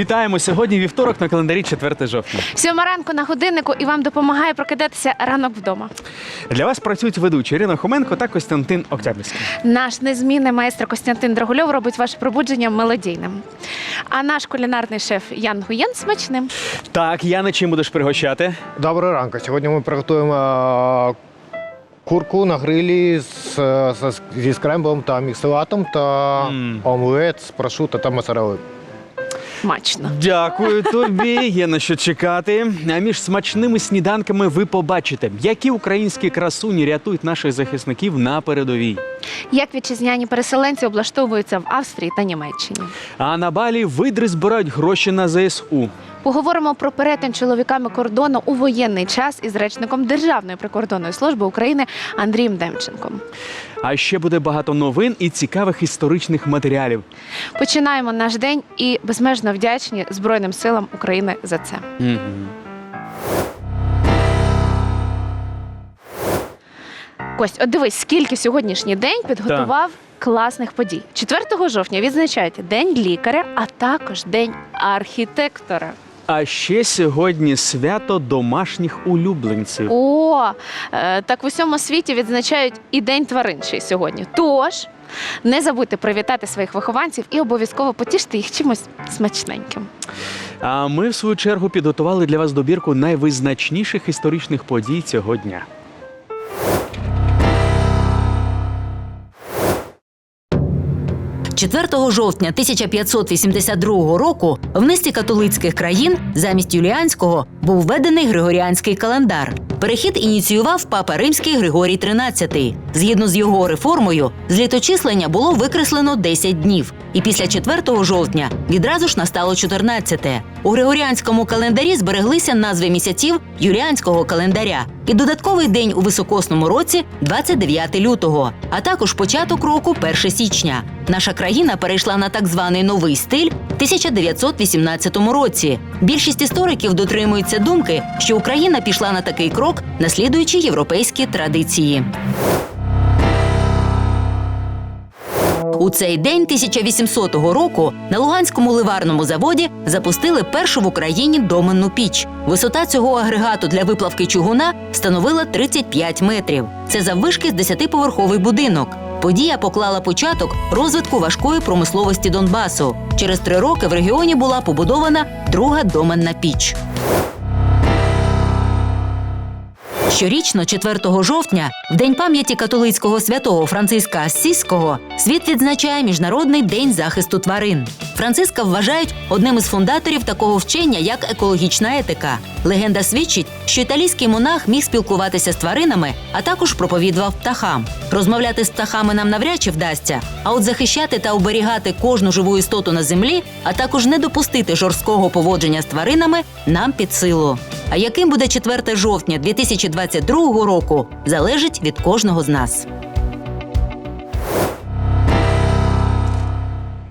Вітаємо сьогодні вівторок на календарі 4 жовтня. Сьома ранку на годиннику і вам допомагає прокидатися ранок вдома. Для вас працюють ведучі Ірина Хоменко та Костянтин Октябрьський. Наш незмінний майстер Костянтин Драгульов робить ваше пробудження мелодійним. А наш кулінарний шеф Ян Гуєн смачним. Так, Яна, чим будеш пригощати? Доброго ранку. Сьогодні ми приготуємо курку на грилі з, з- зі скремблом та мікселатом та омлет з прошута та моцарелли. Смачно. Дякую тобі. Є на що чекати. А між смачними сніданками ви побачите, які українські красуні рятують наших захисників на передовій. Як вітчизняні переселенці облаштовуються в Австрії та Німеччині. А на балі видри збирають гроші на ЗСУ. Поговоримо про перетин чоловіками кордону у воєнний час із речником Державної прикордонної служби України Андрієм Демченком. А ще буде багато новин і цікавих історичних матеріалів. Починаємо наш день і безмежно вдячні Збройним силам України за це. Мгм. Кость, от дивись, скільки сьогоднішній день підготував класних подій. 4 жовтня відзначають День лікаря, а також День архітектора. А ще сьогодні свято домашніх улюбленців. О, е, так в усьому світі відзначають і День тваринчий сьогодні. Тож не забудьте привітати своїх вихованців і обов'язково потіште їх чимось смачненьким. А ми, в свою чергу, підготували для вас добірку найвизначніших історичних подій цього дня. – 4 жовтня 1582 року в низці католицьких країн замість юліанського був введений григоріанський календар. Перехід ініціював папа римський Григорій XIII. Згідно з його реформою, з літочислення було викреслено 10 днів, і після 4 жовтня відразу ж настало 14. У григоріанському календарі збереглися назви місяців юліанського календаря і додатковий день у високосному році 29 лютого, а також початок року 1 січня. Наша країна перейшла на так званий новий стиль в 1918 році. Більшість істориків дотримуються думки, що Україна пішла на такий крок, наслідуючи європейські традиції. У цей день 1800 року на Луганському ливарному заводі запустили першу в Україні доменну піч. Висота цього агрегату для виплавки чугуна становила 35 метрів. Це заввишки з 10-поверховий будинок. Подія поклала початок розвитку важкої промисловості Донбасу. Через три роки в регіоні була побудована друга доменна піч. Щорічно, 4 жовтня, в день пам'яті католицького святого Франциска Ассізького, світ відзначає Міжнародний день захисту тварин. Франциска вважають одним із фундаторів такого вчення, як екологічна етика. Легенда свідчить, що італійський монах міг спілкуватися з тваринами, а також проповідував птахам. Розмовляти з птахами нам навряд чи вдасться. А от захищати та оберігати кожну живу істоту на землі, а також не допустити жорсткого поводження з тваринами нам під силу. А яким буде 4 жовтня 2022 року, залежить від кожного з нас.